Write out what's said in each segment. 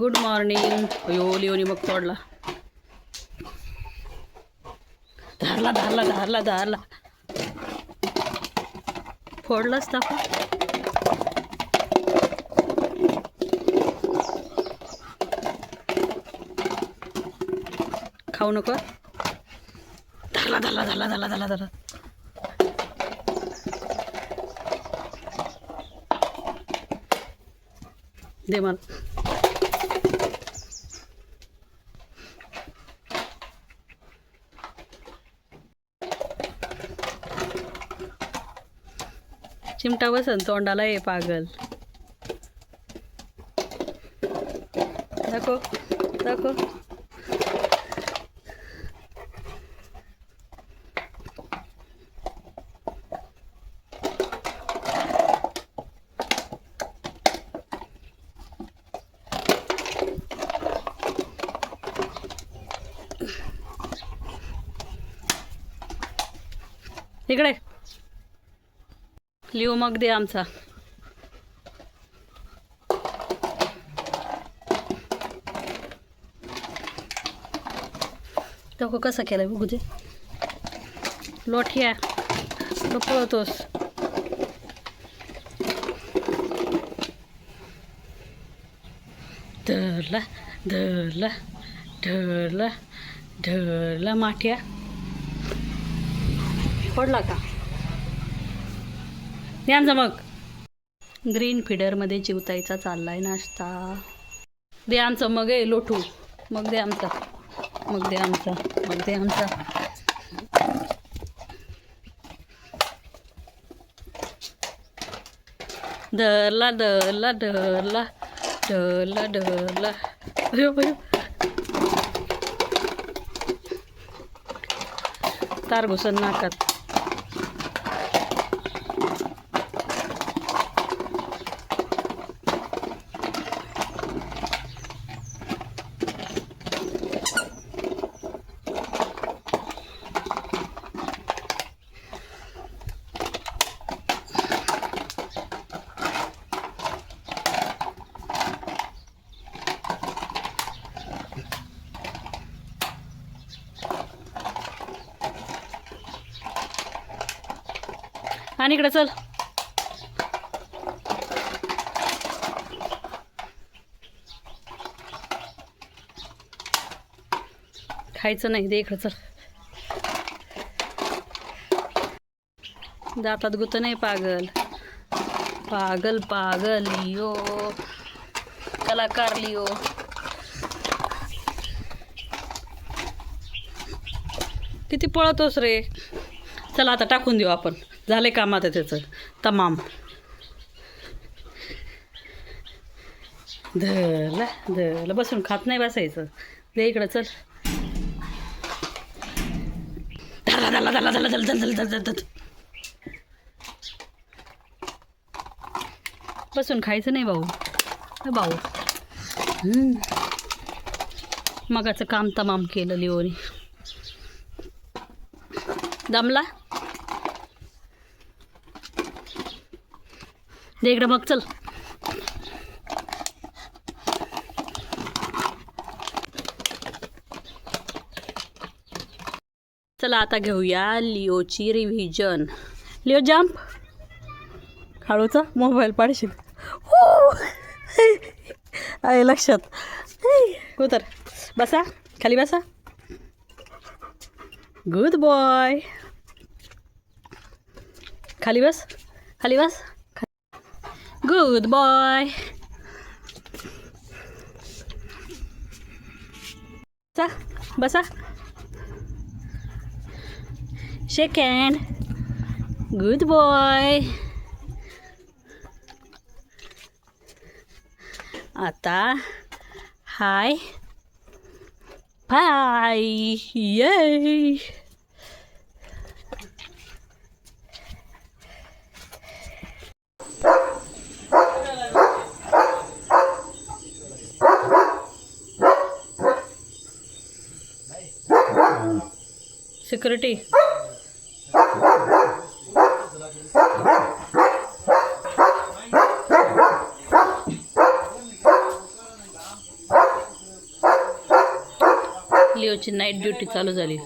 Good morning अयो Leone मग तोडला. धारला धारला धारला धारला. फोडलाच टाका खाऊ नको. धरला धरला धरला धरला धरला धरला. दे मला. चिमटा बसन तोंडाला ये पागल. दाखव दाखो इकडे. लिओ मग दे आमचा. तो कसं केलं बघू दे. लोठ्या तो पळतोस. धरला धरला धरला धरला माठ्या पडला का? यांचा मग. ग्रीन फिडरमध्ये चिवताईचा चाललाय नाश्ता. दे आमचं मग आहे लोटू. मग दे आमचा. मग दे आमचा. मग दे आमचा. धरला धरला धरला धरला धरला अयो तार घुसन नाकात. आणि इकडे चल. खायचं नाही दे इकडं चल. दातात गुत नाही पागल. पागल पागल लिओ. कलाकार लिओ. किती पळतोस रे? चला आता टाकून देऊ आपण. झाले काम आता त्याचं. तमाम. धल धल बसून खात नाही बसायचं. दे इकडं चल. धरला धरला धरला धरला धरला धरला धरला धर बसून खायचं नाही भाऊ. भाऊ. मगाचं काम तमाम केलं लिओनी. दमला? दे इकडे मग चल. चला आता घेऊया लिओची रिव्हिजन लिओ जम्प हळूचा मोबाईल पाडशील. हो. आहे लक्षात. उतर. बसा. खाली बसा. गुड बॉय खाली बस. खाली बस. Good boy. Basah, basah. Shake hand. Good boy. Ata. Hi. Bye. Yay. Security. लिओची night duty चालू झाली.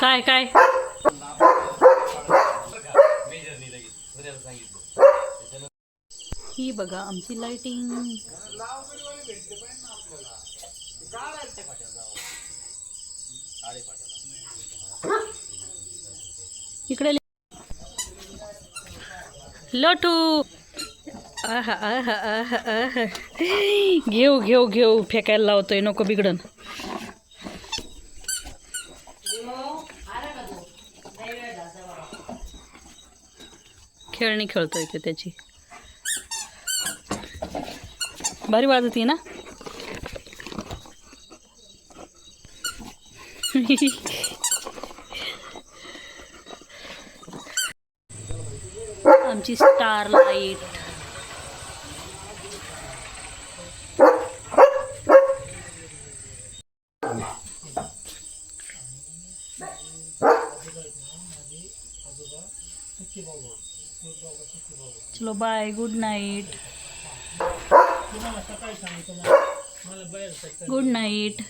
काय काय? ही बघा आमची लाइटिंग इकडे लोटू. आहा आहा आहा आहा. घेऊ घेऊ घेऊ. फेकायला लावतोय नको बिघडन. खेळणी खेळतोय ते त्याची. भारी है ना? आमची स्टार लाईट. चलो bye good night good night